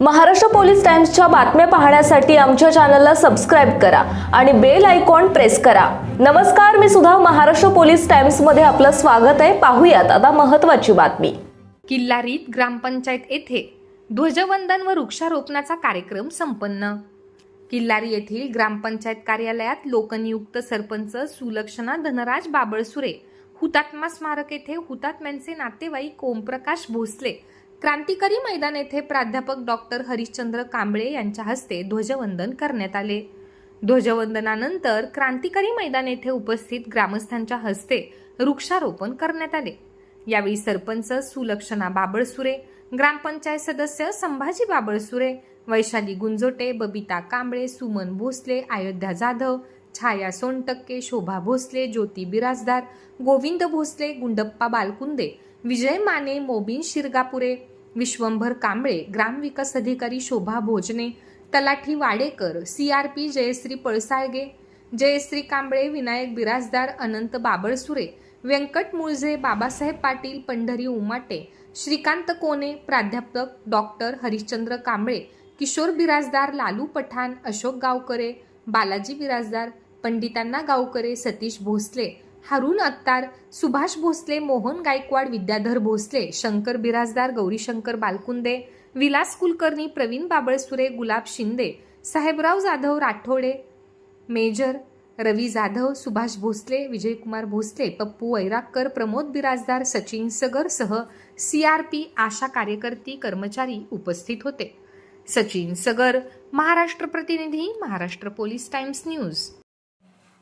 Maharashtra police टाइम्सच्या बातम्या पाहण्यासाठी आमच्या चॅनलला सबस्क्राईब करा आणि बेल आयकॉन प्रेस करा. नमस्कार मी सुद्धा महाराष्ट्र पोलीस टाइम्समध्ये आपलं स्वागत आहे. पाहूयात आता महत्वाची बातमी. किल्लारीत ग्रामपंचायत येथे ध्वजवंदन व वृक्षारोपणाचा कार्यक्रम संपन्न. किल्लारी येथील ग्रामपंचायत कार्यालयात लोकनियुक्त सरपंच सुलक्षणा धनराज बाबळसुरे हुतात्मा स्मारक येथे हुतात्म्यांचे नातेवाईक ओमप्रकाश भोसले क्रांतिकारी मैदान येथे प्राध्यापक डॉक्टर हरिश्चंद्र कांबळे यांच्या हस्ते ध्वजवंदन करण्यात आले. ध्वजवंदनानंतर क्रांतिकारी मैदान येथे उपस्थित ग्रामस्थांच्या हस्ते वृक्षारोपण करण्यात आले. यावेळी सरपंच सुलक्षणा बाबळसुरे ग्रामपंचायत सदस्य संभाजी बाबळसुरे वैशाली गुंजोटे बबिता कांबळे सुमन भोसले अयोध्या जाधव छाया सोनटक्के शोभा भोसले ज्योती बिराजदार गोविंद भोसले गुंडप्पा बालकुंदे विजय माने मोबिन शिरगापुरे विश्वंभर कांबळे ग्रामविकास अधिकारी शोभा भोजने तलाठी Wadekar C R P Jayashree Palasalge Jayashree Kamble Vinayak Birajdar Anant Babalsure Vyankat Mulje Babasaheb Patil Pandhari Umate Shrikant Kone प्राध्यापक डॉक्टर हरिश्चंद्र कांबळे किशोर बिराजदार लालू पठाण अशोक गावकरे बालाजी बिराजदार पंडितांना गावकरे सतीश भोसले हारून अत्तार सुभाष भोसले मोहन गायकवाड विद्याधर भोसले शंकर बिराजदार गौरीशंकर बालकुंदे विलास कुलकर्णी प्रवीण बाबळसुरे गुलाब शिंदे साहेबराव जाधव राठोडे मेजर रवी जाधव सुभाष भोसले विजयकुमार भोसले पप्पू वैरागकर प्रमोद बिराजदार सचिन सगर सह पी आशा कार्यकर्ती कर्मचारी उपस्थित होते. सचिन सगर महाराष्ट्र प्रतिनिधी Maharashtra police Times news.